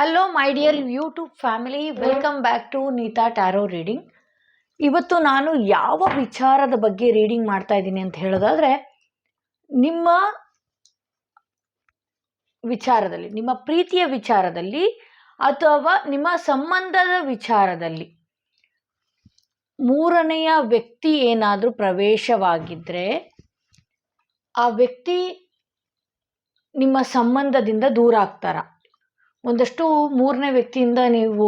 Hello my dear YouTube family welcome back to Neeta tarot reading ಇವತ್ತು ನಾನು ಯಾವ ವಿಚಾರದ ಬಗ್ಗೆ ರೀಡಿಂಗ್ ಮಾಡ್ತಾ ಇದ್ದೀನಿ ಅಂತ ಹೇಳೋದಾದರೆ, ನಿಮ್ಮ ವಿಚಾರದಲ್ಲಿ, ನಿಮ್ಮ ಪ್ರೀತಿಯ ವಿಚಾರದಲ್ಲಿ ಅಥವಾ ನಿಮ್ಮ ಸಂಬಂಧದ ವಿಚಾರದಲ್ಲಿ ಮೂರನೆಯ ವ್ಯಕ್ತಿ ಏನಾದರೂ ಪ್ರವೇಶವಾಗಿದ್ದರೆ ಆ ವ್ಯಕ್ತಿ ನಿಮ್ಮ ಸಂಬಂಧದಿಂದ ದೂರ ಆಗ್ತಾರಾ? ಒಂದಷ್ಟು ಮೂರನೇ ವ್ಯಕ್ತಿಯಿಂದ ನೀವು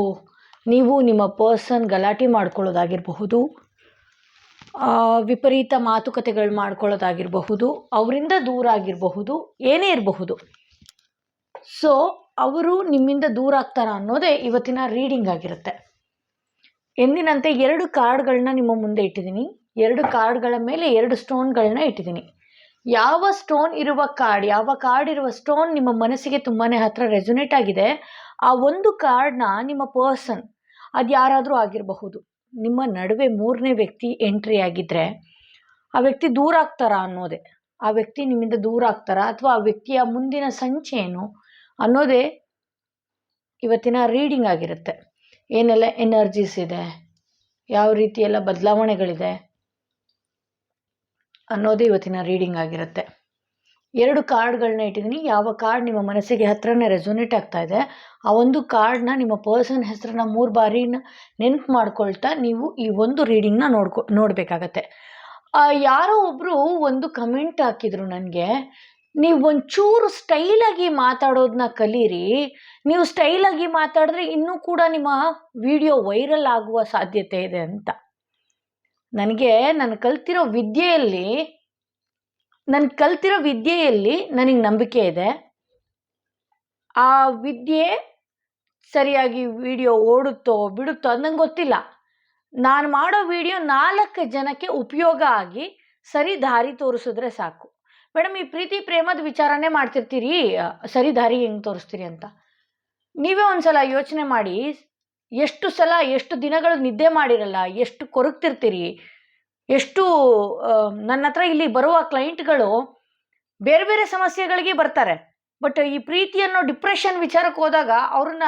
ನೀವು ನಿಮ್ಮ ಪರ್ಸನ್ ಗಲಾಟೆ ಮಾಡ್ಕೊಳ್ಳೋದಾಗಿರಬಹುದು ವಿಪರೀತ ಮಾತುಕತೆಗಳು ಮಾಡ್ಕೊಳ್ಳೋದಾಗಿರಬಹುದು, ಅವರಿಂದ ದೂರ ಆಗಿರಬಹುದು, ಏನೇ ಇರಬಹುದು. ಸೊ ಅವರು ನಿಮ್ಮಿಂದ ದೂರ ಆಗ್ತಾರ ಅನ್ನೋದೇ ಇವತ್ತಿನ ರೀಡಿಂಗ್ ಆಗಿರುತ್ತೆ. ಎಂದಿನಂತೆ ಎರಡು ಕಾರ್ಡ್ಗಳನ್ನ ನಿಮ್ಮ ಮುಂದೆ ಇಟ್ಟಿದ್ದೀನಿ. ಎರಡು ಕಾರ್ಡ್ಗಳ ಮೇಲೆ ಎರಡು ಸ್ಟೋನ್ಗಳನ್ನ ಇಟ್ಟಿದ್ದೀನಿ. ಯಾವ ಸ್ಟೋನ್ ಇರುವ ಕಾರ್ಡ್ ಯಾವ ಕಾರ್ಡ್ ಇರುವ ಸ್ಟೋನ್ ನಿಮ್ಮ ಮನಸ್ಸಿಗೆ ತುಂಬಾ ಹತ್ರ ರೆಸೊನೇಟ್ ಆಗಿದೆ, ಆ ಒಂದು ಕಾರ್ಡ್ನ ನಿಮ್ಮ ಪರ್ಸನ್ ಅದು ಯಾರಾದರೂ ಆಗಿರಬಹುದು. ನಿಮ್ಮ ನಡುವೆ ಮೂರನೇ ವ್ಯಕ್ತಿ ಎಂಟ್ರಿ ಆಗಿದ್ದರೆ ಆ ವ್ಯಕ್ತಿ ದೂರ ಆಗ್ತಾರಾ ಅನ್ನೋದೇ. ಆ ವ್ಯಕ್ತಿ ನಿಮ್ಮಿಂದ ದೂರ ಆಗ್ತಾರಾ ಅಥವಾ ಆ ವ್ಯಕ್ತಿಯ ಮುಂದಿನ ಸಂಚೆ ಏನು ಅನ್ನೋದೇ ಇವತ್ತಿನ ರೀಡಿಂಗ್ ಆಗಿರುತ್ತೆ. ಏನೆಲ್ಲ ಎನರ್ಜೀಸ್ ಇದೆ? ಯಾವ ರೀತಿಯೆಲ್ಲ ಬದಲಾವಣೆಗಳಿದೆ? ಅನ್ನೋದೇ ಇವತ್ತಿನ ರೀಡಿಂಗ್ ಆಗಿರುತ್ತೆ. ಎರಡು ಕಾರ್ಡ್ಗಳನ್ನ ಇಟ್ಟಿದ್ದೀನಿ ಯಾವ ಕಾರ್ಡ್ ನಿಮ್ಮ ಮನಸ್ಸಿಗೆ ಹತ್ರನೇ ರೆಸೊನೇಟ್ ಆಗ್ತಾ ಇದೆ, ಆ ಒಂದು ಕಾರ್ಡ್ನ ನಿಮ್ಮ ಪರ್ಸನ್ ಹೆಸರನ್ನ ಮೂರು ಬಾರಿ ನೆನಪು ಮಾಡ್ಕೊಳ್ತಾ ನೀವು ಈ ಒಂದು ರೀಡಿಂಗ್ನ ನೋಡ್ಕೊ, ನೋಡಬೇಕಾಗತ್ತೆ. ಯಾರೋ ಒಬ್ಬರು ಒಂದು ಕಮೆಂಟ್ ಹಾಕಿದ್ರು ನನಗೆ, ನೀವು ಒಂಚೂರು ಸ್ಟೈಲಾಗಿ ಮಾತಾಡೋದನ್ನ ಕಲೀರಿ. ನೀವು ಸ್ಟೈಲಾಗಿ ಮಾತಾಡಿದ್ರೆ ಇನ್ನೂ ಕೂಡ ನಿಮ್ಮ ವಿಡಿಯೋ ವೈರಲ್ ಆಗುವ ಸಾಧ್ಯತೆ ಇದೆ ಅಂತ. ನನಗೆ ನಾನು ಕಲ್ತಿರೋ ವಿದ್ಯೆಯಲ್ಲಿ, ನಾನು ಕಲ್ತಿರೋ ವಿದ್ಯೆಯಲ್ಲಿ ನನಗೆ ನಂಬಿಕೆ ಇದೆ. ಆ ವಿದ್ಯೆ ಸರಿಯಾಗಿ ವಿಡಿಯೋ ಓಡುತ್ತೋ, ಬಿಡುತ್ತೋ ಅದು ನಂಗೆ ಗೊತ್ತಿಲ್ಲ. ನಾನು ಮಾಡೋ ವಿಡಿಯೋ ನಾಲ್ಕು ಜನಕ್ಕೆ ಉಪಯೋಗ ಆಗಿ ಸರಿ ದಾರಿ ತೋರಿಸಿದ್ರೆ ಸಾಕು. ಮೇಡಮ್, ಈ ಪ್ರೀತಿ ಪ್ರೇಮದ ವಿಚಾರನೇ ಮಾಡ್ತಿರ್ತೀರಿ. ಸರಿ ದಾರಿ ಹೆಂಗೆ ತೋರಿಸ್ತೀರಿ ಅಂತ. ನೀವೇ ಒಂದ್ಸಲ ಯೋಚನೆ ಮಾಡಿ. ಎಷ್ಟು ಸಲ ಎಷ್ಟು ದಿನಗಳು ನಿದ್ದೆ ಮಾಡಿರಲ್ಲ, ಎಷ್ಟು ಕೊರಗ್ತಿರ್ತೀರಿ, ಎಷ್ಟು ನನ್ನ ಹತ್ರ ಇಲ್ಲಿ ಬರುವ ಕ್ಲೈಂಟ್ಗಳು ಬೇರೆ ಬೇರೆ ಸಮಸ್ಯೆಗಳಿಗೆ ಬರ್ತಾರೆ. ಬಟ್ ಈ ಪ್ರೀತಿ ಅನ್ನೋ ಡಿಪ್ರೆಷನ್ ವಿಚಾರಕ್ಕೆ ಹೋದಾಗ ಅವ್ರನ್ನ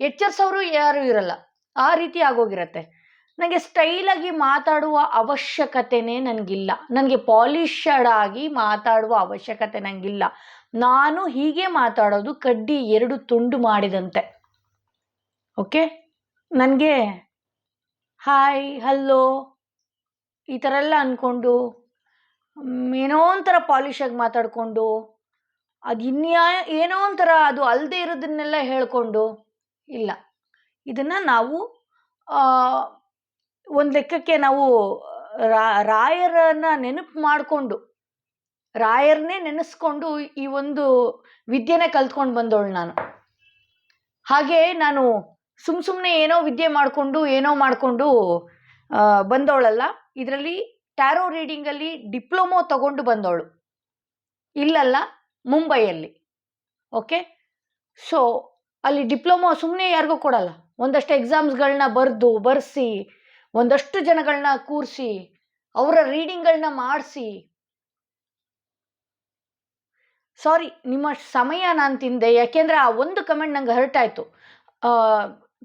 ಎಚ್ಚರಿಸೋರು ಯಾರೂ ಇರಲ್ಲ. ಆ ರೀತಿ ಆಗೋಗಿರತ್ತೆ. ನನಗೆ ಸ್ಟೈಲಾಗಿ ಮಾತಾಡುವ ಅವಶ್ಯಕತೆನೇ ನನಗಿಲ್ಲ ನನಗೆ ಪಾಲಿಷಡ್ ಆಗಿ ಮಾತಾಡುವ ಅವಶ್ಯಕತೆ ನನಗಿಲ್ಲ ನಾನು ಹೀಗೆ ಮಾತಾಡೋದು ಕಡ್ಡಿ ಎರಡು ತುಂಡು ಮಾಡಿದಂತೆ. ಓಕೆ ನನಗೆ, ಹಾಯ್, ಹಲ್ಲೋ ಈ ಥರ ಎಲ್ಲ ಅಂದ್ಕೊಂಡು ಏನೋ ಒಂಥರ ಪಾಲಿಶಾಗಿ ಮಾತಾಡಿಕೊಂಡು, ಅದು ಇನ್ಯಾ ಏನೋ ಒಂಥರ ಅದು ಅಲ್ಲದೆ ಇರೋದನ್ನೆಲ್ಲ ಹೇಳ್ಕೊಂಡು, ಇಲ್ಲ. ಇದನ್ನು ನಾವು ಒಂದು ಲೆಕ್ಕಕ್ಕೆ ನಾವು ರಾಯರನ್ನ ನೆನಪು ಮಾಡಿಕೊಂಡು ರಾಯರನ್ನೇ ನೆನೆಸ್ಕೊಂಡು ಈ ಒಂದು ವಿದ್ಯೆನೇ ಕಲ್ತ್ಕೊಂಡು ಬಂದವಳು ನಾನು. ಹಾಗೆ ನಾನು ಸುಮ್ಮ ಸುಮ್ಮನೆ ಏನೋ ವಿದ್ಯೆ ಮಾಡಿಕೊಂಡು, ಏನೋ ಮಾಡಿಕೊಂಡು ಬಂದವಳಲ್ಲ. ಇದರಲ್ಲಿ ಟ್ಯಾರೋ ರೀಡಿಂಗಲ್ಲಿ ಡಿಪ್ಲೊಮೊ ತಗೊಂಡು ಬಂದವಳು. ಇಲ್ಲಲ್ಲ, ಮುಂಬೈಯಲ್ಲಿ. ಓಕೆ? ಸೊ, ಅಲ್ಲಿ ಡಿಪ್ಲೊಮೊ ಸುಮ್ಮನೆ ಯಾರಿಗೂ ಕೊಡಲ್ಲ. ಒಂದಷ್ಟು ಎಕ್ಸಾಮ್ಸ್ಗಳನ್ನ ಬರೆದು, ಬರೆಸಿ, ಒಂದಷ್ಟು ಜನಗಳನ್ನ ಕೂರಿಸಿ, ಅವರ ರೀಡಿಂಗ್ಗಳನ್ನ ಮಾಡಿಸಿ. ಸಾರಿ, ನಿಮ್ಮ ಸಮಯ ನಾನು ತಿಂದೆ. ಯಾಕೆಂದರೆ ಆ ಒಂದು ಕಮೆಂಟ್ ನಂಗೆ ಹರ್ಟ್ ಆಯಿತು.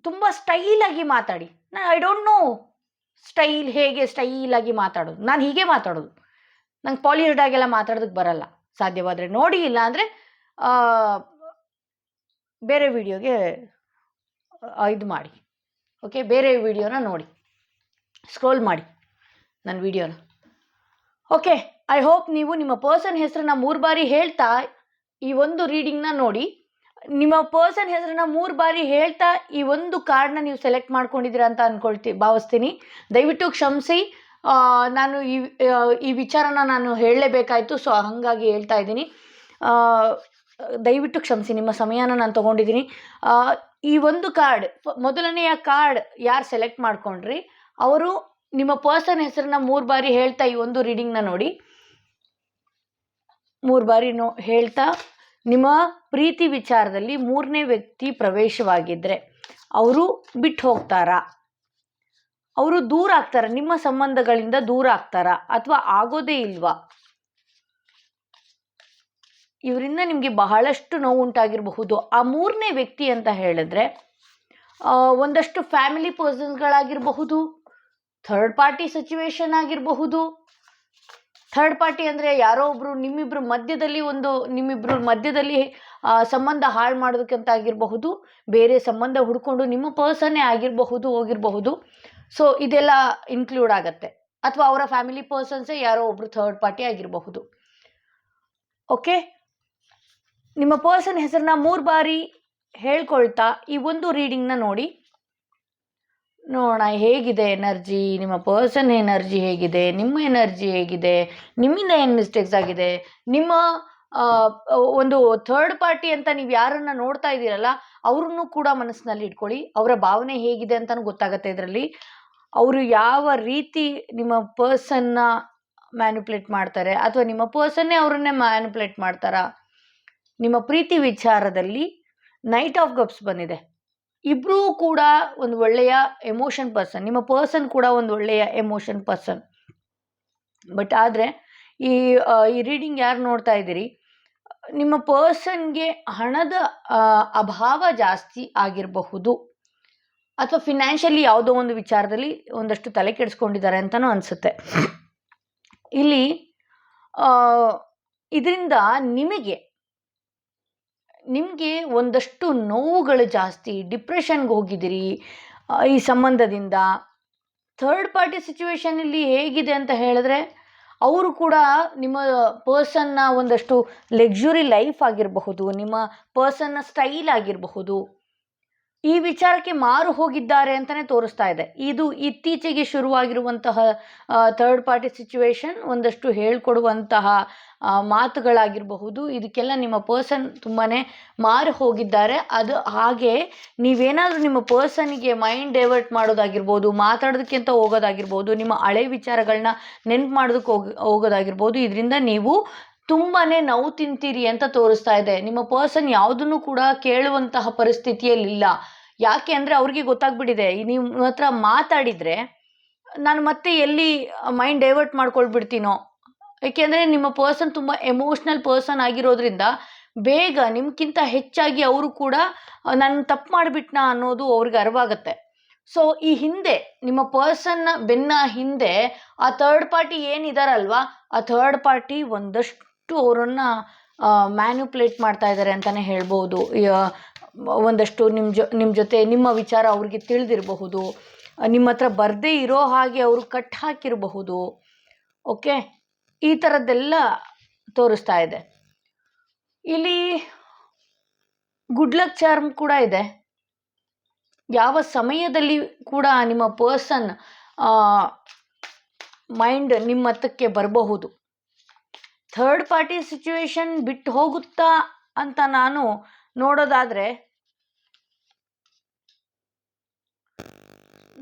ತುಂಬ ಸ್ಟೈಲಾಗಿ ಮಾತಾಡಿ. ನಾನು ಐ ಡೋಂಟ್ ನೋ ಸ್ಟೈಲ್ ಹೇಗೆ ಸ್ಟೈಲಾಗಿ ಮಾತಾಡೋದು. ನಾನು ಹೀಗೆ ಮಾತಾಡೋದು. ನಂಗೆ ಎಲ್ಲ ಮಾತಾಡೋದಕ್ಕೆ ಬರಲ್ಲ. ಸಾಧ್ಯವಾದರೆ ನೋಡಿ ಇಲ್ಲ ಅಂದರೆ ಬೇರೆ ವಿಡಿಯೋಗೆ ಇದು ಮಾಡಿ. ಓಕೆ ಬೇರೆ ವಿಡಿಯೋನ ನೋಡಿ. ಸ್ಕ್ರೋಲ್ ಮಾಡಿ ನನ್ನ ವಿಡಿಯೋನ. ಓಕೆ ಐ ಹೋಪ್ ನೀವು ನಿಮ್ಮ ಪರ್ಸನ್ ಹೆಸರನ್ನ ಮೂರು ಬಾರಿ ಹೇಳ್ತಾ ಈ ಒಂದು ರೀಡಿಂಗ್ನ ನೋಡಿ. ನಿಮ್ಮ ಪರ್ಸನ್ ಹೆಸರನ್ನ ಮೂರು ಬಾರಿ ಹೇಳ್ತಾ ಈ ಒಂದು ಕಾರ್ಡ್ನ ನೀವು ಸೆಲೆಕ್ಟ್ ಮಾಡ್ಕೊಂಡಿದ್ದೀರಾ ಅಂತ ಅನ್ಕೊಳ್ತಿ, ಭಾವಿಸ್ತೀನಿ. ದಯವಿಟ್ಟು ಕ್ಷಮಿಸಿ. ನಾನು ಈ ಈ ವಿಚಾರನ ನಾನು ಹೇಳಲೇಬೇಕಾಯಿತು ಸೊ ಹಾಗಾಗಿ ಹೇಳ್ತಾ ಇದ್ದೀನಿ. ದಯವಿಟ್ಟು ಕ್ಷಮಿಸಿ, ನಿಮ್ಮ ಸಮಯನ ನಾನು ತೊಗೊಂಡಿದ್ದೀನಿ. ಈ ಒಂದು ಕಾರ್ಡ್ ಮೊದಲನೆಯ ಕಾರ್ಡ್ ಯಾರು ಸೆಲೆಕ್ಟ್ ಮಾಡ್ಕೊಂಡ್ರಿ, ಅವರು ನಿಮ್ಮ ಪರ್ಸನ್ ಹೆಸರನ್ನ ಮೂರು ಬಾರಿ ಹೇಳ್ತಾ ಈ ಒಂದು ರೀಡಿಂಗ್ನ ನೋಡಿ. ಮೂರು ಬಾರಿ ನೋ, ಹೇಳ್ತಾ ನಿಮ್ಮ ಪ್ರೀತಿ ವಿಚಾರದಲ್ಲಿ ಮೂರನೇ ವ್ಯಕ್ತಿ ಪ್ರವೇಶವಾಗಿದ್ದರೆ ಅವರು ಬಿಟ್ಟು ಹೋಗ್ತಾರಾ. ಅವರು ದೂರ ಆಗ್ತಾರ, ನಿಮ್ಮ ಸಂಬಂಧಗಳಿಂದ ದೂರ ಆಗ್ತಾರಾ ಅಥವಾ ಆಗೋದೇ ಇಲ್ವಾ? ಇವರಿಂದ ನಿಮಗೆ ಬಹಳಷ್ಟು ನೋವು ಉಂಟಾಗಿರಬಹುದು ಆ ಮೂರನೇ ವ್ಯಕ್ತಿ ಅಂತ ಹೇಳಿದ್ರೆ ಒಂದಷ್ಟು ಫ್ಯಾಮಿಲಿ ಪರ್ಸನ್ಸ್ಗಳಾಗಿರಬಹುದು ಥರ್ಡ್ ಪಾರ್ಟಿ ಸಿಚುವೇಶನ್ ಆಗಿರಬಹುದು ಥರ್ಡ್ ಪಾರ್ಟಿ ಅಂದರೆ ಯಾರೋ ಒಬ್ಬರು ನಿಮ್ಮಿಬ್ಬರು ಮಧ್ಯದಲ್ಲಿ ಒಂದು ನಿಮ್ಮಿಬ್ಬರು ಮಧ್ಯದಲ್ಲಿ ಸಂಬಂಧ ಹಾಳು ಮಾಡೋದಕ್ಕಂತ ಆಗಿರಬಹುದು, ಬೇರೆ ಸಂಬಂಧ ಹುಡ್ಕೊಂಡು ನಿಮ್ಮ ಪರ್ಸನ್ನೇ ಆಗಿರಬಹುದು, ಹೋಗಿರಬಹುದು. ಸೊ ಇದೆಲ್ಲ ಇನ್ಕ್ಲೂಡ್ ಆಗತ್ತೆ. ಅಥವಾ ಅವರ ಫ್ಯಾಮಿಲಿ ಪರ್ಸನ್ಸೇ ಯಾರೋ ಒಬ್ಬರು ಥರ್ಡ್ ಪಾರ್ಟಿ ಆಗಿರಬಹುದು. ಓಕೆ ನಿಮ್ಮ ಪರ್ಸನ್ ಹೆಸರನ್ನ ಮೂರು ಬಾರಿ ಹೇಳ್ಕೊಳ್ತಾ ಈ ಒಂದು ರೀಡಿಂಗ್ನ ನೋಡಿ. ನೋಡೋಣ, ಹೇಗಿದೆ ಎನರ್ಜಿ? ನಿಮ್ಮ ಪರ್ಸನ್ ಎನರ್ಜಿ ಹೇಗಿದೆ? ನಿಮ್ಮ ಎನರ್ಜಿ ಹೇಗಿದೆ? ನಿಮ್ಮಿಂದ ಏನು ಮಿಸ್ಟೇಕ್ಸ್ ಆಗಿದೆ? ನಿಮ್ಮ ಒಂದು ಥರ್ಡ್ ಪಾರ್ಟಿ ಅಂತ ನೀವು ಯಾರನ್ನ ನೋಡ್ತಾ ಇದ್ದೀರಲ್ಲ, ಅವ್ರನ್ನೂ ಕೂಡ ಮನಸ್ಸಿನಲ್ಲಿ ಇಟ್ಕೊಳ್ಳಿ. ಅವರ ಭಾವನೆ ಹೇಗಿದೆ ಅಂತಲೂ ಗೊತ್ತಾಗುತ್ತೆ ಇದರಲ್ಲಿ. ಅವರು ಯಾವ ರೀತಿ ನಿಮ್ಮ ಪರ್ಸನ್ನ ಮ್ಯಾನಿಪ್ಯುಲೇಟ್ ಮಾಡ್ತಾರೆ, ಅಥವಾ ನಿಮ್ಮ ಪರ್ಸನ್ನೇ ಅವರನ್ನೇ ಮ್ಯಾನಿಪ್ಯುಲೇಟ್ ಮಾಡ್ತಾರಾ? ನಿಮ್ಮ ಪ್ರೀತಿ ವಿಚಾರದಲ್ಲಿ ನೈಟ್ ಆಫ್ ಗಪ್ಸ್ ಬಂದಿದೆ. ಇಬ್ಬರೂ ಕೂಡ ಒಂದು ಒಳ್ಳೆಯ ಎಮೋಷನ್ ಪರ್ಸನ್ ನಿಮ್ಮ ಪರ್ಸನ್ ಕೂಡ ಒಂದು ಒಳ್ಳೆಯ ಎಮೋಷನ್ ಪರ್ಸನ್ ಬಟ್ ಆದರೆ, ಈ ಈ ರೀಡಿಂಗ್ ಯಾರು ನೋಡ್ತಾ ಇದ್ದೀರಿ? ನಿಮ್ಮ ಪರ್ಸನ್ಗೆ ಹಣದ ಅಭಾವ ಜಾಸ್ತಿ ಆಗಿರಬಹುದು. ಅಥವಾ ಫಿನಾನ್ಷಿಯಲಿ ಯಾವುದೋ ಒಂದು ವಿಚಾರದಲ್ಲಿ ಒಂದಷ್ಟು ತಲೆ ಕೆಡಿಸ್ಕೊಂಡಿದ್ದಾರೆ ಅಂತಲೂ ಅನಿಸುತ್ತೆ. ಇಲ್ಲಿ ಇದರಿಂದ ನಿಮಗೆ ನಿಮಗೆ ಒಂದಷ್ಟು ನೋವುಗಳು ಜಾಸ್ತಿ, ಡಿಪ್ರೆಷನ್ಗೆ ಹೋಗಿದ್ದೀರಿ ಈ ಸಂಬಂಧದಿಂದ. ಥರ್ಡ್ ಪಾರ್ಟಿ ಸಿಚುವೇಶನಲ್ಲಿ ಹೇಗಿದೆ ಅಂತ ಹೇಳಿದ್ರೆ, ಅವರು ಕೂಡ ನಿಮ್ಮ ಪರ್ಸನ್ನ ಒಂದಷ್ಟು ಲಕ್ಸುರಿ ಲೈಫ್ ಆಗಿರಬಹುದು, ನಿಮ್ಮ ಪರ್ಸನ್ನ ಸ್ಟೈಲ್ ಆಗಿರಬಹುದು. ಈ ವಿಚಾರಕ್ಕೆ ಮಾರು ಹೋಗಿದ್ದಾರೆ ಅಂತಲೇ ತೋರಿಸ್ತಾ ಇದೆ. ಇದು ಇತ್ತೀಚೆಗೆ ಶುರುವಾಗಿರುವಂತಹ ಥರ್ಡ್ ಪಾರ್ಟಿ ಸಿಚುವೇಶನ್ ಒಂದಷ್ಟು ಹೇಳ್ಕೊಡುವಂತಹ ಮಾತುಗಳಾಗಿರಬಹುದು. ಇದಕ್ಕೆಲ್ಲ ನಿಮ್ಮ ಪರ್ಸನ್ ತುಂಬಾ ಮಾರು ಹೋಗಿದ್ದಾರೆ. ಅದು ಹಾಗೆ ನೀವೇನಾದರೂ ನಿಮ್ಮ ಪರ್ಸನ್ಗೆ ಮೈಂಡ್ ಡೈವರ್ಟ್ ಮಾಡೋದಾಗಿರ್ಬೋದು ಮಾತಾಡೋದಕ್ಕೆ ಅಂತ ಹೋಗೋದಾಗಿರ್ಬೋದು, ನಿಮ್ಮ ಹಳೆ ವಿಚಾರಗಳನ್ನ ನೆನ್ಪು ಮಾಡೋದಕ್ಕೆ ಹೋಗಿ, ಹೋಗೋದಾಗಿರ್ಬೋದು, ಇದರಿಂದ ನೀವು ತುಂಬಾ ನೋವು ತಿಂತೀರಿ ಅಂತ ತೋರಿಸ್ತಾ ಇದೆ. ನಿಮ್ಮ ಪರ್ಸನ್ ಯಾವುದನ್ನು ಕೂಡ ಕೇಳುವಂತಹ ಪರಿಸ್ಥಿತಿಯಲ್ಲಿಲ್ಲ ಯಾಕೆ ಅಂದರೆ ಅವ್ರಿಗೆ ಗೊತ್ತಾಗ್ಬಿಟ್ಟಿದೆ. ನಿಮ್ಮ ಹತ್ರ ಮಾತಾಡಿದರೆ ನಾನು ಮತ್ತೆ ಎಲ್ಲಿ ಮೈಂಡ್ ಡೈವರ್ಟ್ ಮಾಡ್ಕೊಳ್ಬಿಡ್ತೀನೋ. ಏಕೆಂದರೆ ನಿಮ್ಮ ಪರ್ಸನ್ ತುಂಬ ಎಮೋಷ್ನಲ್ ಪರ್ಸನ್ ಆಗಿರೋದ್ರಿಂದ ಬೇಗ ನಿಮ್ಗಿಂತ ಹೆಚ್ಚಾಗಿ ಅವರು ಕೂಡ ನಾನು ತಪ್ಪು ಮಾಡಿಬಿಟ್ನಾ ಅನ್ನೋದು ಅವ್ರಿಗೆ ಅರಿವಾಗತ್ತೆ. ಸೊ ಈ ಹಿಂದೆ ನಿಮ್ಮ ಪರ್ಸನ್ನ ಬೆನ್ನ ಹಿಂದೆ ಆ ಥರ್ಡ್ ಪಾರ್ಟಿ ಏನಿದಾರಲ್ವಾ? ಆ ಥರ್ಡ್ ಪಾರ್ಟಿ ಒಂದಷ್ಟು ಅವರನ್ನು ಮ್ಯಾನ್ಯುಪ್ಲೇಟ್ ಮಾಡ್ತಾ ಇದ್ದಾರೆ ಅಂತಲೇ ಹೇಳ್ಬೋದು. ಒಂದಷ್ಟು ನಿಮ್ಮ ಜೊ ನಿಮ್ಮ ಜೊತೆ ನಿಮ್ಮ ವಿಚಾರ ಅವ್ರಿಗೆ ತಿಳಿದಿರಬಹುದು. ನಿಮ್ಮ ಹತ್ರ ಬರದೇ ಇರೋ ಹಾಗೆ ಅವರು ಕಟ್ ಹಾಕಿರಬಹುದು. ಓಕೆ ಈ ಥರದ್ದೆಲ್ಲ ತೋರಿಸ್ತಾ ಇದೆ. ಇಲ್ಲಿ ಗುಡ್ ಲಕ್ ಚಾರ್ಮ್ ಕೂಡ ಇದೆ. ಯಾವ ಸಮಯದಲ್ಲಿ ಕೂಡ ನಿಮ್ಮ ಪರ್ಸನ್ ಮೈಂಡ್ ನಿಮ್ಮ ಹತ್ತಕ್ಕೆ ಬರಬಹುದು. ಥರ್ಡ್ ಪಾರ್ಟಿ ಸಿಚುವೇಶನ್ ಬಿಟ್ಟು ಹೋಗುತ್ತಾ ಅಂತ ನಾನು ನೋಡೋದಾದರೆ,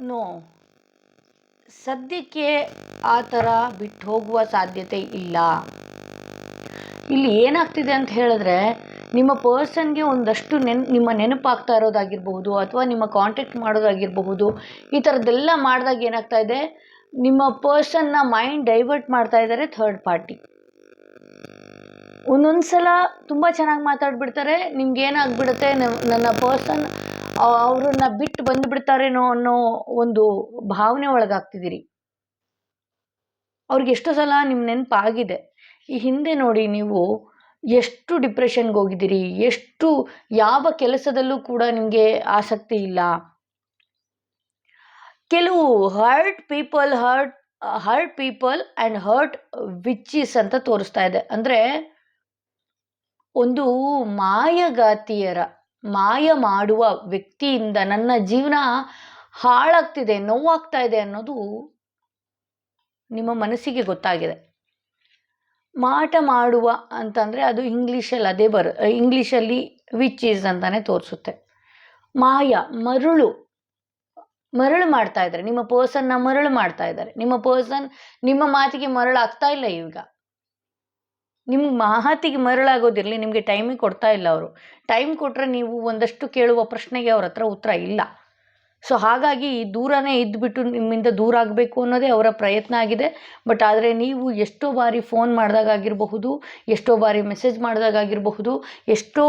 ನೋ. ಸದ್ಯಕ್ಕೆ ಆ ಥರ ಬಿಟ್ಟು ಹೋಗುವ ಸಾಧ್ಯತೆ ಇಲ್ಲ. ಇಲ್ಲಿ ಏನಾಗ್ತಿದೆ ಅಂತ ಹೇಳಿದ್ರೆ, ನಿಮ್ಮ ಪರ್ಸನ್ಗೆ ಒಂದಷ್ಟು ನೆನ್, ನಿಮ್ಮ ನೆನಪಾಗ್ತಾ ಇರೋದಾಗಿರಬಹುದು ಅಥವಾ ನಿಮ್ಮ ಕಾಂಟ್ಯಾಕ್ಟ್ ಮಾಡೋದಾಗಿರಬಹುದು, ಈ ಥರದ್ದೆಲ್ಲ ಮಾಡಿದಾಗ ಏನಾಗ್ತಾ ಇದೆ, ನಿಮ್ಮ ಪರ್ಸನ್ನ ಮೈಂಡ್ ಡೈವರ್ಟ್ ಮಾಡ್ತಾ ಇದ್ದಾರೆ ಥರ್ಡ್ ಪಾರ್ಟಿ ಒಂದೊಂದು ಸಲ ತುಂಬ ಚೆನ್ನಾಗಿ ಮಾತಾಡ್ಬಿಡ್ತಾರೆ ನಿಮ್ಗೆ ಏನಾಗ್ಬಿಡುತ್ತೆ ನನ್ನ ಪರ್ಸನ್ ಅವ್ರನ್ನ ಬಿಟ್ಟು ಬಂದುಬಿಡ್ತಾರೇನೋ ಅನ್ನೋ ಒಂದು ಭಾವನೆ ಒಳಗಾಗ್ತಿದ್ದೀರಿ. ಅವ್ರಿಗೆ ಎಷ್ಟೋ ಸಲ ನಿಮ್ಮ ನೆನಪಾಗಿದೆ. ಈ ಹಿಂದೆ ನೋಡಿ ನೀವು ಎಷ್ಟು ಡಿಪ್ರೆಷನ್ಗೆ ಹೋಗಿದ್ದೀರಿ, ಎಷ್ಟು, ಯಾವ ಕೆಲಸದಲ್ಲೂ ಕೂಡ ನಿಮಗೆ ಆಸಕ್ತಿ ಇಲ್ಲ. ಕೆಲವು hurt people hurt hurt people and hurt witches ಅಂತ ತೋರಿಸ್ತಾ ಇದೆ. ಅಂದರೆ ಒಂದು ಮಾಯಗಾತಿಯರ ಮಾಯ ಮಾಡುವ ವ್ಯಕ್ತಿಯಿಂದ ನನ್ನ ಜೀವನ ಹಾಳಾಗ್ತಿದೆ, ನೋವಾಗ್ತಾ ಇದೆ ಅನ್ನೋದು ನಿಮ್ಮ ಮನಸ್ಸಿಗೆ ಗೊತ್ತಾಗಿದೆ. ಮಾಟ ಮಾಡುವ ಅಂತಂದರೆ ಅದು ಇಂಗ್ಲೀಷಲ್ಲಿ ಅದೇ ಬರ, ಇಂಗ್ಲೀಷಲ್ಲಿ ವಿಚ್ ಈಸ್ ಅಂತಾನೆ ತೋರಿಸುತ್ತೆ. ಮಾಯ, ಮರಳು ಮರಳು ಮಾಡ್ತಾ ಇದ್ದಾರೆ. ನಿಮ್ಮ ಪರ್ಸನ್ನ ಮರಳು ಮಾಡ್ತಾ ಇದ್ದಾರೆ. ನಿಮ್ಮ ಪರ್ಸನ್ ನಿಮ್ಮ ಮಾತಿಗೆ ಮರಳಾಗ್ತಾ ಇಲ್ಲ ಈಗ. ನಿಮ್ಮ ಮಾತಿಗೆ ಮರಳಾಗೋದಿರಲಿ, ನಿಮಗೆ ಟೈಮಿಗೆ ಕೊಡ್ತಾ ಇಲ್ಲ ಅವರು. ಟೈಮ್ ಕೊಟ್ಟರೆ ನೀವು ಒಂದಷ್ಟು ಕೇಳುವ ಪ್ರಶ್ನೆಗೆ ಅವ್ರ ಹತ್ರ ಉತ್ತರ ಇಲ್ಲ. ಸೊ ಹಾಗಾಗಿ ದೂರನೇ ಇದ್ದುಬಿಟ್ಟು ನಿಮ್ಮಿಂದ ದೂರ ಆಗಬೇಕು ಅನ್ನೋದೇ ಅವರ ಪ್ರಯತ್ನ ಆಗಿದೆ. ಬಟ್ ಆದರೆ ನೀವು ಎಷ್ಟೋ ಬಾರಿ ಫೋನ್ ಮಾಡಿದಾಗಿರಬಹುದು ಎಷ್ಟೋ ಬಾರಿ ಮೆಸೇಜ್ ಮಾಡಿದಾಗಿರಬಹುದು ಎಷ್ಟೋ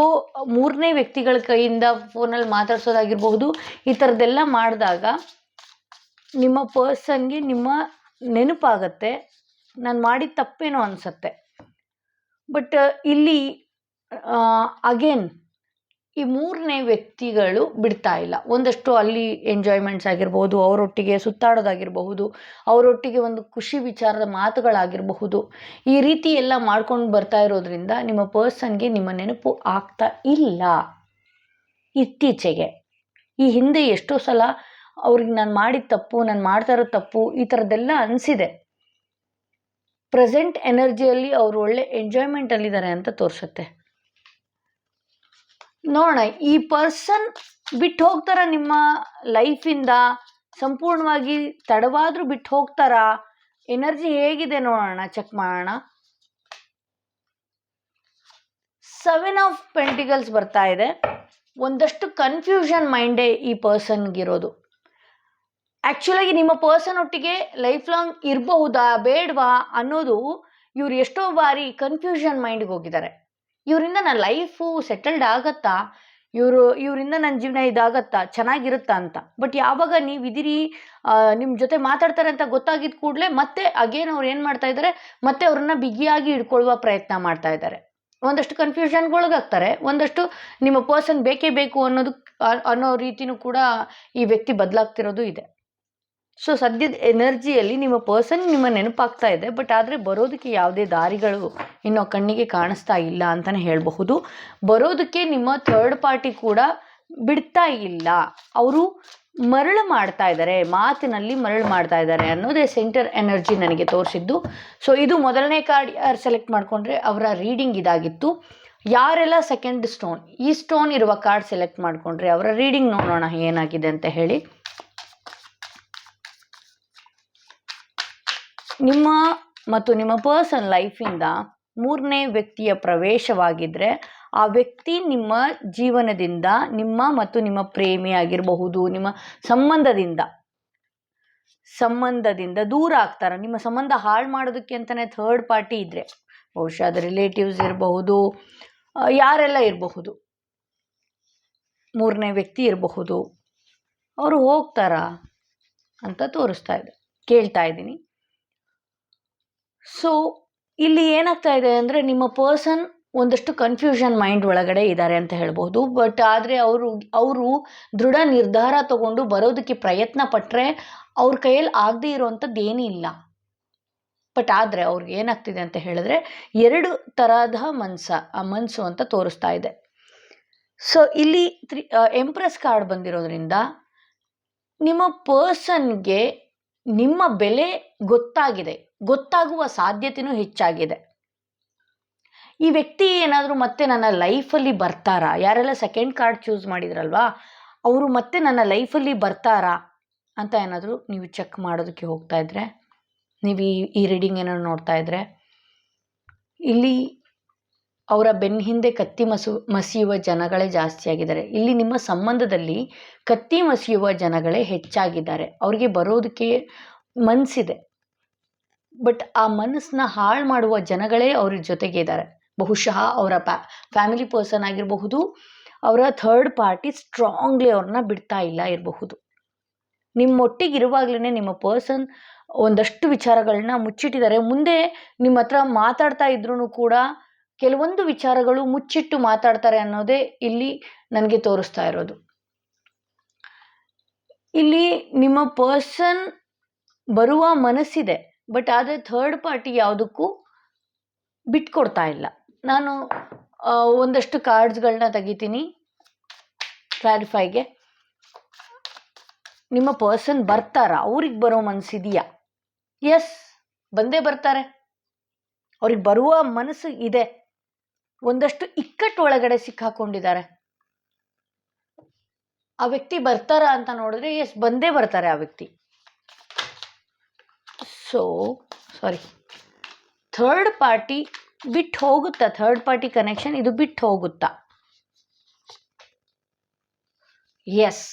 ಮೂರನೇ ವ್ಯಕ್ತಿಗಳ ಕೈಯಿಂದ ಫೋನಲ್ಲಿ ಮಾತಾಡ್ಸೋದಾಗಿರಬಹುದು, ಈ ಥರದ್ದೆಲ್ಲ ಮಾಡಿದಾಗ ನಿಮ್ಮ ಪರ್ಸನ್ಗೆ ನಿಮ್ಮ ನೆನಪಾಗತ್ತೆ. ನಾನು ಮಾಡಿದ ತಪ್ಪೇನೋ ಅನಿಸತ್ತೆ. ಬಟ್ ಇಲ್ಲಿ ಅಗೇನ್ ಈ ಮೂರನೇ ವ್ಯಕ್ತಿಗಳು ಬಿಡ್ತಾ ಇಲ್ಲ. ಒಂದಷ್ಟು ಅಲ್ಲಿ ಎಂಜಾಯ್ಮೆಂಟ್ಸ್ ಆಗಿರ್ಬೋದು ಅವರೊಟ್ಟಿಗೆ ಸುತ್ತಾಡೋದಾಗಿರಬಹುದು, ಅವರೊಟ್ಟಿಗೆ ಒಂದು ಖುಷಿ ವಿಚಾರದ ಮಾತುಗಳಾಗಿರಬಹುದು. ಈ ರೀತಿ ಎಲ್ಲ ಮಾಡ್ಕೊಂಡು ಬರ್ತಾ ಇರೋದ್ರಿಂದ ನಿಮ್ಮ ಪರ್ಸನ್ಗೆ ನಿಮ್ಮ ನೆನಪು ಆಗ್ತಾ ಇಲ್ಲ. ಇತ್ತೀಚೆಗೆ. ಈ ಹಿಂದೆ ಎಷ್ಟೋ ಸಲ ಅವ್ರಿಗೆ ನಾನು ಮಾಡಿದ ತಪ್ಪು, ನಾನು ಮಾಡ್ತಾ ಇರೋ ತಪ್ಪು ಈ ಥರದ್ದೆಲ್ಲ ಅನಿಸಿದೆ. ಪ್ರೆಸೆಂಟ್ ಎನರ್ಜಿಯಲ್ಲಿ ಅವರು ಒಳ್ಳೆ ಎಂಜಾಯ್ಮೆಂಟಲ್ಲಿದ್ದಾರೆ ಅಂತ ತೋರಿಸುತ್ತೆ. ನೋಡೋಣ, ಈ ಪರ್ಸನ್ ಬಿಟ್ಟು ಹೋಗ್ತಾರ ನಿಮ್ಮ ಲೈಫಿಂದ ಸಂಪೂರ್ಣವಾಗಿ ತಡವಾದರೂ ಬಿಟ್ಟು ಹೋಗ್ತಾರಾ? ಎನರ್ಜಿ ಹೇಗಿದೆ ನೋಡೋಣ ಚೆಕ್ ಮಾಡೋಣ. ಸೆವೆನ್ ಆಫ್ ಪೆಂಟಿಕಲ್ಸ್ ಬರ್ತಾ ಇದೆ. ಒಂದಷ್ಟು ಕನ್ಫ್ಯೂಷನ್ ಮೈಂಡೇ ಈ ಪರ್ಸನ್ಗಿರೋದು ಆ್ಯಕ್ಚುಲಾಗಿ ನಿಮ್ಮ ಪರ್ಸನ್ ಒಟ್ಟಿಗೆ ಲೈಫ್ ಲಾಂಗ್ ಇರಬಹುದಾ ಬೇಡವಾ ಅನ್ನೋದು ಇವ್ರು ಎಷ್ಟೋ ಬಾರಿ ಕನ್ಫ್ಯೂಷನ್ ಮೈಂಡ್ಗೆ ಹೋಗಿದ್ದಾರೆ. ಇವರಿಂದ ನನ್ನ ಲೈಫು ಸೆಟಲ್ಡ್ ಆಗತ್ತಾ? ಇವರು, ಇವರಿಂದ ನನ್ನ ಜೀವನ ಇದಾಗತ್ತಾ? ಚೆನ್ನಾಗಿರುತ್ತಾ ಅಂತ. ಬಟ್ ಯಾವಾಗ ನೀವು ಇದಿರಿ ನಿಮ್ಮ ಜೊತೆ ಮಾತಾಡ್ತಾರೆ ಅಂತ ಗೊತ್ತಾಗಿದ್ದ ಕೂಡಲೇ ಮತ್ತೆ ಅಗೇನ್ ಅವ್ರು ಏನು ಮಾಡ್ತಾ ಇದ್ದಾರೆ ಮತ್ತೆ ಅವ್ರನ್ನ ಬಿಗಿಯಾಗಿ ಹಿಡ್ಕೊಳ್ಳುವ ಪ್ರಯತ್ನ ಮಾಡ್ತಾ ಇದ್ದಾರೆ ಒಂದಷ್ಟು ಕನ್ಫ್ಯೂಷನ್ಗೊಳಗಾಗ್ತಾರೆ ಒಂದಷ್ಟು ನಿಮ್ಮ ಪರ್ಸನ್ ಬೇಕೇ ಬೇಕು ಅನ್ನೋದು ಅನ್ನೋ ರೀತಿನೂ ಕೂಡ ಈ ವ್ಯಕ್ತಿ ಬದಲಾಗ್ತಿರೋದು ಇದೆ. ಸೊ ಸದ್ಯದ ಎನರ್ಜಿಯಲ್ಲಿ ನಿಮ್ಮ ಪರ್ಸನ್ ನಿಮ್ಮ ನೆನಪಾಗ್ತಾ ಇದೆ ಬಟ್ ಆದರೆ ಬರೋದಕ್ಕೆ ಯಾವುದೇ ದಾರಿಗಳು ಇನ್ನೂ ಕಣ್ಣಿಗೆ ಕಾಣಿಸ್ತಾ ಇಲ್ಲ ಅಂತಲೇ ಹೇಳಬಹುದು. ಬರೋದಕ್ಕೆ ನಿಮ್ಮ ಥರ್ಡ್ ಪಾರ್ಟಿ ಕೂಡ ಬಿಡ್ತಾ ಇಲ್ಲ. ಅವರು ಮರಳು ಮಾಡ್ತಾ ಇದ್ದಾರೆ, ಮಾತಿನಲ್ಲಿ ಮರಳು ಮಾಡ್ತಾ ಇದ್ದಾರೆ ಅನ್ನೋದೇ ಸೆಂಟರ್ ಎನರ್ಜಿ ನನಗೆ ತೋರಿಸಿದ್ದು. ಸೊ ಇದು ಮೊದಲನೇ ಕಾರ್ಡ್ ಯಾರು ಸೆಲೆಕ್ಟ್ ಮಾಡಿಕೊಂಡ್ರೆ ಅವರ ರೀಡಿಂಗ್ ಇದಾಗಿತ್ತು. ಯಾರೆಲ್ಲ ಸೆಕೆಂಡ್ ಸ್ಟೋನ್ ಈ ಸ್ಟೋನ್ ಇರುವ ಕಾರ್ಡ್ ಸೆಲೆಕ್ಟ್ ಮಾಡಿಕೊಂಡ್ರೆ ಅವರ ರೀಡಿಂಗ್ ನೋಡೋಣ ಏನಾಗಿದೆ ಅಂತ ಹೇಳಿ. ನಿಮ್ಮ ಮತ್ತು ನಿಮ್ಮ ಪರ್ಸನ್ ಲೈಫಿಂದ ಮೂರನೇ ವ್ಯಕ್ತಿಯ ಪ್ರವೇಶವಾಗಿದ್ದರೆ ಆ ವ್ಯಕ್ತಿ ನಿಮ್ಮ ಜೀವನದಿಂದ ನಿಮ್ಮ ಮತ್ತು ನಿಮ್ಮ ಪ್ರೇಮಿ ಆಗಿರಬಹುದು, ನಿಮ್ಮ ಸಂಬಂಧದಿಂದ. ಸಂಬಂಧದಿಂದ ದೂರ ಆಗ್ತಾರೆ. ನಿಮ್ಮ ಸಂಬಂಧ ಹಾಳು ಮಾಡೋದಕ್ಕೆ ಅಂತಲೇ ಥರ್ಡ್ ಪಾರ್ಟಿ ಇದ್ದರೆ ಬಹುಶಃ ಅದು ರಿಲೇಟಿವ್ಸ್ ಇರಬಹುದು ಯಾರೆಲ್ಲ ಇರಬಹುದು. ಮೂರನೇ ವ್ಯಕ್ತಿ ಇರಬಹುದು. ಅವರು ಹೋಗ್ತಾರಾ ಅಂತ ತೋರಿಸ್ತಾ ಇದೆ, ಕೇಳ್ತಾ ಇದ್ದೀನಿ. ಸೊ ಇಲ್ಲಿ ಏನಾಗ್ತಾ ಇದೆ ಅಂದರೆ ನಿಮ್ಮ ಪರ್ಸನ್ ಒಂದಷ್ಟು ಕನ್ಫ್ಯೂಷನ್ ಮೈಂಡ್ ಒಳಗಡೆ ಇದ್ದಾರೆ ಅಂತ ಹೇಳ್ಬೋದು. ಬಟ್ ಆದರೆ ಅವರು ಅವರು ದೃಢ ನಿರ್ಧಾರ ತಗೊಂಡು ಬರೋದಕ್ಕೆ ಪ್ರಯತ್ನ ಪಟ್ಟರೆ ಅವ್ರ ಕೈಯಲ್ಲಿ ಆಗದೇ ಇರೋವಂಥದ್ದು ಏನೂ ಇಲ್ಲ. ಬಟ್ ಆದರೆ ಅವ್ರಿಗೆ ಏನಾಗ್ತಿದೆ ಅಂತ ಹೇಳಿದ್ರೆ ಎರಡು ತರಹದ ಮನ್ಸ, ಆ ಮನಸ್ಸು ಅಂತ ತೋರಿಸ್ತಾ ಇದೆ. ಸೊ ಇಲ್ಲಿ ತ್ರಿ ಎಂಪ್ರೆಸ್ ಕಾರ್ಡ್ ಬಂದಿರೋದ್ರಿಂದ ನಿಮ್ಮ ಪರ್ಸನ್ಗೆ ನಿಮ್ಮ ಬೆಲೆ ಗೊತ್ತಾಗಿದೆ. ಗೊತ್ತಾಗುವ ಸಾಧ್ಯತೆಯೂ ಹೆಚ್ಚಾಗಿದೆ. ಈ ವ್ಯಕ್ತಿ ಏನಾದರೂ ಮತ್ತೆ ನನ್ನ ಲೈಫಲ್ಲಿ ಬರ್ತಾರಾ? ಯಾರೆಲ್ಲ ಸೆಕೆಂಡ್ ಕಾರ್ಡ್ ಚೂಸ್ ಮಾಡಿದ್ರಲ್ವಾ? ಅವರು ಮತ್ತೆ ನನ್ನ ಲೈಫಲ್ಲಿ ಬರ್ತಾರಾ? ಅಂತ ಏನಾದರೂ ನೀವು ಚೆಕ್ ಮಾಡೋದಕ್ಕೆ ಹೋಗ್ತಾ ಇದ್ರೆ, ನೀವು ಈ ಈ ರೀಡಿಂಗ್ ಏನಾದ್ರು ನೋಡ್ತಾ ಇದ್ರೆ, ಇಲ್ಲಿ ಅವರ ಬೆನ್ನ ಹಿಂದೆ ಕತ್ತಿ ಮಸು, ಮಸಿಯುವ ಜನಗಳೇ ಜಾಸ್ತಿ ಆಗಿದ್ದಾರೆ. ಇಲ್ಲಿ ನಿಮ್ಮ ಸಂಬಂಧದಲ್ಲಿ ಕತ್ತಿ ಮಸಿಯುವ ಜನಗಳೇ ಹೆಚ್ಚಾಗಿದ್ದಾರೆ. ಅವರಿಗೆ ಬರೋದಕ್ಕೆ ಮನಸ್ಸಿದೆ ಬಟ್ ಆ ಮನಸ್ಸನ್ನ ಹಾಳು ಮಾಡುವ ಜನಗಳೇ ಅವ್ರ ಜೊತೆಗೆ ಇದ್ದಾರೆ ಬಹುಶಃ ಅವರ ಪ್ಯಾ ಫ್ಯಾಮಿಲಿ ಪರ್ಸನ್ ಆಗಿರಬಹುದು, ಅವರ ಥರ್ಡ್ ಪಾರ್ಟಿ ಸ್ಟ್ರಾಂಗ್ಲಿ ಅವ್ರನ್ನ ಬಿಡ್ತಾ ಇಲ್ಲ ಇರಬಹುದು. ನಿಮ್ಮೊಟ್ಟಿಗೆ ಇರುವಾಗಲೇ ನಿಮ್ಮ ಪರ್ಸನ್ ಒಂದಷ್ಟು ವಿಚಾರಗಳನ್ನ ಮುಚ್ಚಿಟ್ಟಿದ್ದಾರೆ. ಮುಂದೆ ನಿಮ್ಮ ಹತ್ರ ಮಾತಾಡ್ತಾ ಇದ್ರೂ ಕೂಡ ಕೆಲವೊಂದು ವಿಚಾರಗಳು ಮುಚ್ಚಿಟ್ಟು ಮಾತಾಡ್ತಾರೆ ಅನ್ನೋದೇ ಇಲ್ಲಿ ನನಗೆ ತೋರಿಸ್ತಾ ಇರೋದು. ಇಲ್ಲಿ ನಿಮ್ಮ ಪರ್ಸನ್ ಬರುವ ಮನಸ್ಸಿದೆ. ಬಟ್ ಆದರೆ ಥರ್ಡ್ ಪಾರ್ಟಿ ಯಾವುದಕ್ಕೂ ಬಿಟ್ಕೊಡ್ತಾ ಇಲ್ಲ. ನಾನು ಒಂದಷ್ಟು ಕಾರ್ಡ್ಸ್ಗಳನ್ನ ತೆಗಿತೀನಿ. ಕ್ಲಾರಿಫೈಗೆ ನಿಮ್ಮ ಪರ್ಸನ್ ಬರ್ತಾರಾ, ಅವ್ರಿಗೆ ಬರೋ ಮನಸ್ಸಿದೆಯಾ ಎಸ್ ಬಂದೇ ಬರ್ತಾರೆ. ಅವ್ರಿಗೆ ಬರುವ ಮನಸ್ಸು ಇದೆ. ಒಂದಷ್ಟು ಇಕ್ಕಟ್ಟು ಒಳಗಡೆ ಸಿಕ್ಕಾಕೊಂಡಿದ್ದಾರೆ. ಆ ವ್ಯಕ್ತಿ ಬರ್ತಾರ ಅಂತ ನೋಡಿದ್ರೆ ಎಸ್ ಬಂದೇ ಬರ್ತಾರೆ ಆ ವ್ಯಕ್ತಿ. ಸೊ ಸಾರಿ ಥರ್ಡ್ ಪಾರ್ಟಿ ಬಿಟ್ಟು ಹೋಗುತ್ತಾ ಥರ್ಡ್ ಪಾರ್ಟಿ ಕನೆಕ್ಷನ್ ಇದು ಬಿಟ್ಟು ಹೋಗುತ್ತಾ ಎಸ್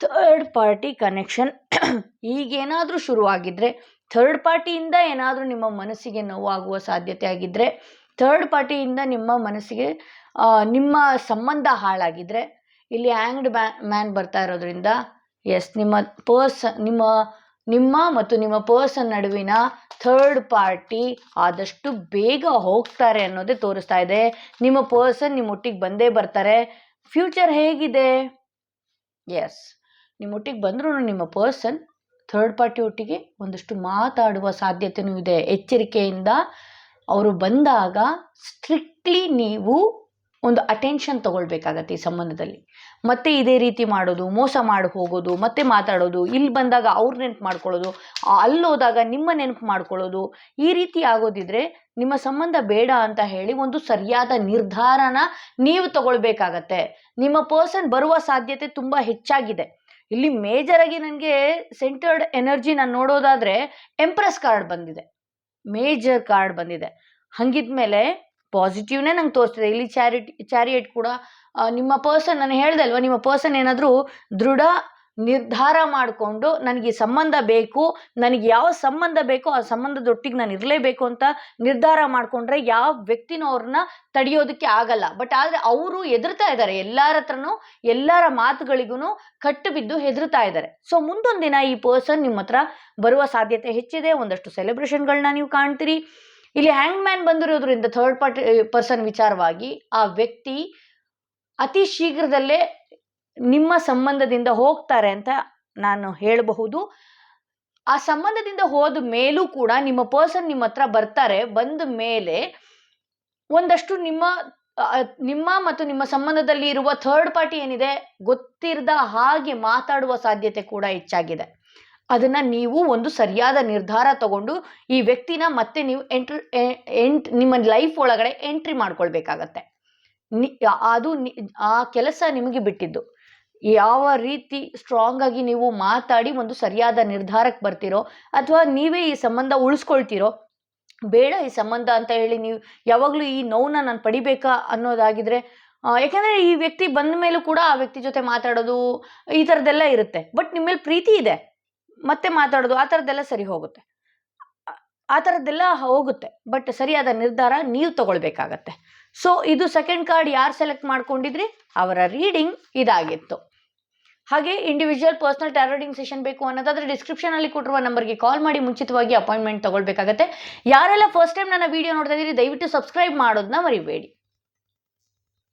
ಥರ್ಡ್ ಪಾರ್ಟಿ ಕನೆಕ್ಷನ್ ಈಗೇನಾದರೂ ಶುರುವಾಗಿದ್ದರೆ ಥರ್ಡ್ ಪಾರ್ಟಿಯಿಂದ ಏನಾದರೂ ನಿಮ್ಮ ಮನಸ್ಸಿಗೆ ನೋವಾಗುವ ಸಾಧ್ಯತೆ ಆಗಿದ್ದರೆ ಥರ್ಡ್ ಪಾರ್ಟಿಯಿಂದ ನಿಮ್ಮ ಮನಸ್ಸಿಗೆ ನಿಮ್ಮ ಸಂಬಂಧ ಹಾಳಾಗಿದ್ದರೆ ಇಲ್ಲಿ ಹ್ಯಾಂಗ್ಡ್ ಮ್ಯಾನ್ ಬರ್ತಾ ಇರೋದ್ರಿಂದ ಎಸ್ ನಿಮ್ಮ ಪರ್ಸ್ ನಿಮ್ಮ ನಿಮ್ಮ ಮತ್ತು ನಿಮ್ಮ ಪರ್ಸನ್ ನಡುವಿನ ಥರ್ಡ್ ಪಾರ್ಟಿ ಆದಷ್ಟು ಬೇಗ ಹೋಗ್ತಾರೆ ಅನ್ನೋದೇ ತೋರಿಸ್ತಾ ಇದೆ. ನಿಮ್ಮ ಪರ್ಸನ್ ನಿಮ್ಮ ಒಟ್ಟಿಗೆ ಬಂದೇ ಬರ್ತಾರೆ. ಫ್ಯೂಚರ್ ಹೇಗಿದೆ? ಎಸ್ ನಿಮ್ಮ ಒಟ್ಟಿಗೆ ಬಂದರೂ ನಿಮ್ಮ ಪರ್ಸನ್ ಥರ್ಡ್ ಪಾರ್ಟಿ ಒಟ್ಟಿಗೆ ಒಂದಷ್ಟು ಮಾತಾಡುವ ಸಾಧ್ಯತೆಯೂ ಇದೆ. ಎಚ್ಚರಿಕೆಯಿಂದ ಅವರು ಬಂದಾಗ ಸ್ಟ್ರಿಕ್ಟ್ಲಿ ನೀವು ಒಂದು ಅಟೆನ್ಷನ್ ತಗೊಳ್ಬೇಕಾಗತ್ತೆ ಈ ಸಂಬಂಧದಲ್ಲಿ. ಮತ್ತೆ ಇದೇ ರೀತಿ ಮಾಡೋದು, ಮೋಸ ಮಾಡಿ ಹೋಗೋದು, ಮತ್ತೆ ಮಾತಾಡೋದು, ಇಲ್ಲಿ ಬಂದಾಗ ಅವ್ರ ನೆನಪು ಮಾಡ್ಕೊಳ್ಳೋದು ಅಲ್ಲೋದಾಗ ನಿಮ್ಮ ನೆನಪು ಮಾಡ್ಕೊಳ್ಳೋದು, ಈ ರೀತಿ ಆಗೋದಿದ್ರೆ ನಿಮ್ಮ ಸಂಬಂಧ ಬೇಡ ಅಂತ ಹೇಳಿ ಒಂದು ಸರಿಯಾದ ನಿರ್ಧಾರನ ನೀವು ತಗೊಳ್ಬೇಕಾಗತ್ತೆ. ನಿಮ್ಮ ಪರ್ಸನ್ ಬರುವ ಸಾಧ್ಯತೆ ತುಂಬ ಹೆಚ್ಚಾಗಿದೆ. ಇಲ್ಲಿ ಮೇಜರ್ ಆಗಿ ನನಗೆ ಸೆಂಟರ್ಡ್ ಎನರ್ಜಿ ನಾನು ನೋಡೋದಾದ್ರೆ ಎಂಪ್ರೆಸ್ ಕಾರ್ಡ್ ಬಂದಿದೆ. ಮೇಜರ್ ಕಾರ್ಡ್ ಬಂದಿದೆ. ಹಂಗಿದ್ಮೇಲೆ ಪಾಸಿಟಿವ್ನೇ ನಂಗೆ ತೋರಿಸ್ತಿದೆ. ಇಲ್ಲಿ ಚಾರಿಟಿ ಚಾರಿಯೇಟ್ ಕೂಡ ನಿಮ್ಮ ಪರ್ಸನ್ ನಾನು ಹೇಳ್ದೆ ಅಲ್ವಾ, ನಿಮ್ಮ ಪರ್ಸನ್ ಏನಾದರೂ ದೃಢ ನಿರ್ಧಾರ ಮಾಡಿಕೊಂಡು ನನಗೆ ಸಂಬಂಧ ಬೇಕು, ನನಗೆ ಯಾವ ಸಂಬಂಧ ಬೇಕೋ ಆ ಸಂಬಂಧದೊಟ್ಟಿಗೆ ನಾನು ಇರಲೇಬೇಕು ಅಂತ ನಿರ್ಧಾರ ಮಾಡಿಕೊಂಡ್ರೆ ಯಾವ ವ್ಯಕ್ತಿನೂ ಅವ್ರನ್ನ ತಡೆಯೋದಕ್ಕೆ ಆಗಲ್ಲ. ಬಟ್ ಆದರೆ ಅವರು ಹೆದರ್ತಾ ಇದ್ದಾರೆ ಎಲ್ಲರ ಹತ್ರನೂ, ಎಲ್ಲರ ಮಾತುಗಳಿಗೂ ಕಟ್ಟು ಬಿದ್ದು ಹೆದರ್ತಾ ಇದ್ದಾರೆ ಸೊ ಮುಂದೊಂದು ದಿನ ಈ ಪರ್ಸನ್ ನಿಮ್ಮ ಹತ್ರ ಬರುವ ಸಾಧ್ಯತೆ ಹೆಚ್ಚಿದೆ. ಒಂದಷ್ಟು ಸೆಲೆಬ್ರೇಷನ್ಗಳನ್ನ ನೀವು ಕಾಣ್ತೀರಿ. ಇಲ್ಲಿ ಹ್ಯಾಂಗ್ ಮ್ಯಾನ್ ಬಂದಿರೋದ್ರಿಂದ ಥರ್ಡ್ ಪಾರ್ಟಿ ಪರ್ಸನ್ ವಿಚಾರವಾಗಿ ಆ ವ್ಯಕ್ತಿ ಅತಿ ಶೀಘ್ರದಲ್ಲೇ ನಿಮ್ಮ ಸಂಬಂಧದಿಂದ ಹೋಗ್ತಾರೆ ಅಂತ ನಾನು ಹೇಳಬಹುದು. ಆ ಸಂಬಂಧದಿಂದ ಹೋದ ಮೇಲೂ ಕೂಡ ನಿಮ್ಮ ಪರ್ಸನ್ ನಿಮ್ಮ ಹತ್ರ ಬರ್ತಾರೆ. ಬಂದ ಮೇಲೆ ಒಂದಷ್ಟು ನಿಮ್ಮ ನಿಮ್ಮ ಮತ್ತು ನಿಮ್ಮ ಸಂಬಂಧದಲ್ಲಿ ಇರುವ ಥರ್ಡ್ ಪಾರ್ಟಿ ಏನಿದೆ ಗೊತ್ತಿರದ ಹಾಗೆ ಮಾತಾಡುವ ಸಾಧ್ಯತೆ ಕೂಡ ಹೆಚ್ಚಾಗಿದೆ. ಅದನ್ನ ನೀವು ಒಂದು ಸರಿಯಾದ ನಿರ್ಧಾರ ತಗೊಂಡು ಈ ವ್ಯಕ್ತಿನ ಮತ್ತೆ ನೀವು ಎಂಟ್ರ್ ಎಂಟ್, ನಿಮ್ಮ ಲೈಫ್ ಒಳಗಡೆ ಎಂಟ್ರಿ ಮಾಡ್ಕೊಳ್ಬೇಕಾಗತ್ತೆ. ನಿ, ಅದು ಆ ಕೆಲಸ ನಿಮಗೆ ಬಿಟ್ಟಿದ್ದು. ಯಾವ ರೀತಿ ಸ್ಟ್ರಾಂಗ್ ಆಗಿ ನೀವು ಮಾತಾಡಿ ಒಂದು ಸರಿಯಾದ ನಿರ್ಧಾರಕ್ಕೆ ಬರ್ತೀರೋ ಅಥವಾ ನೀವೇ ಈ ಸಂಬಂಧ ಉಳಿಸ್ಕೊಳ್ತೀರೋ, ಬೇಡ ಈ ಸಂಬಂಧ ಅಂತ ಹೇಳಿ ನೀವು ಯಾವಾಗಲೂ ಈ ನೋವನ್ನ ನಾನು ಪಡಿಬೇಕಾ ಅನ್ನೋದಾಗಿದ್ರೆ ಯಾಕೆಂದರೆ ಈ ವ್ಯಕ್ತಿ ಬಂದ ಮೇಲೂ ಕೂಡ ಆ ವ್ಯಕ್ತಿ ಜೊತೆ ಮಾತಾಡೋದು ಈ ಥರದ್ದೆಲ್ಲ ಇರುತ್ತೆ. ಬಟ್ ನಿಮ್ಮ ಪ್ರೀತಿ ಇದೆ. ಮತ್ತೆ ಮಾತಾಡೋದು ಆ ಥರದ್ದೆಲ್ಲ ಸರಿ ಹೋಗುತ್ತೆ. ಆ- ಥರದ್ದೆಲ್ಲ ಹೋಗುತ್ತೆ. ಬಟ್ ಸರಿಯಾದ ನಿರ್ಧಾರ ನೀವು ತಗೊಳ್ಬೇಕಾಗತ್ತೆ. ಸೊ ಇದು ಸೆಕೆಂಡ್ ಕಾರ್ಡ್ ಯಾರು ಸೆಲೆಕ್ಟ್ ಮಾಡ್ಕೊಂಡಿದ್ರಿ? ಅವರ ರೀಡಿಂಗ್ ಇದಾಗಿತ್ತು. ಹಾಗೆ ಇಂಡಿವಿಜುವಲ್ ಪರ್ಸನಲ್ ಟ್ಯಾರೋಡಿಂಗ್ ಸೆಷನ್ ಬೇಕು ಅನ್ನೋದಾದ್ರೆ ಡಿಸ್ಕ್ರಿಪ್ಷನ್ ಅಲ್ಲಿ ಕೊಟ್ಟಿರುವ ನಂಬರ್ಗೆ ಕಾಲ್ ಮಾಡಿ ಮುಂಚಿತವಾಗಿ ಅಪಾಯಿಂಟ್ಮೆಂಟ್ ತಗೊಳ್ಬೇಕಾಗತ್ತೆ. ಯಾರೆಲ್ಲ ಫಸ್ಟ್ ಟೈಮ್ ನನ್ನ ವಿಡಿಯೋ ನೋಡ್ತಾ ಇದ್ದೀರಿ, ದಯವಿಟ್ಟು ಸಬ್ಸ್ಕ್ರೈಬ್ ಮಾಡೋದನ್ನ ಮರಿಬೇಡಿ.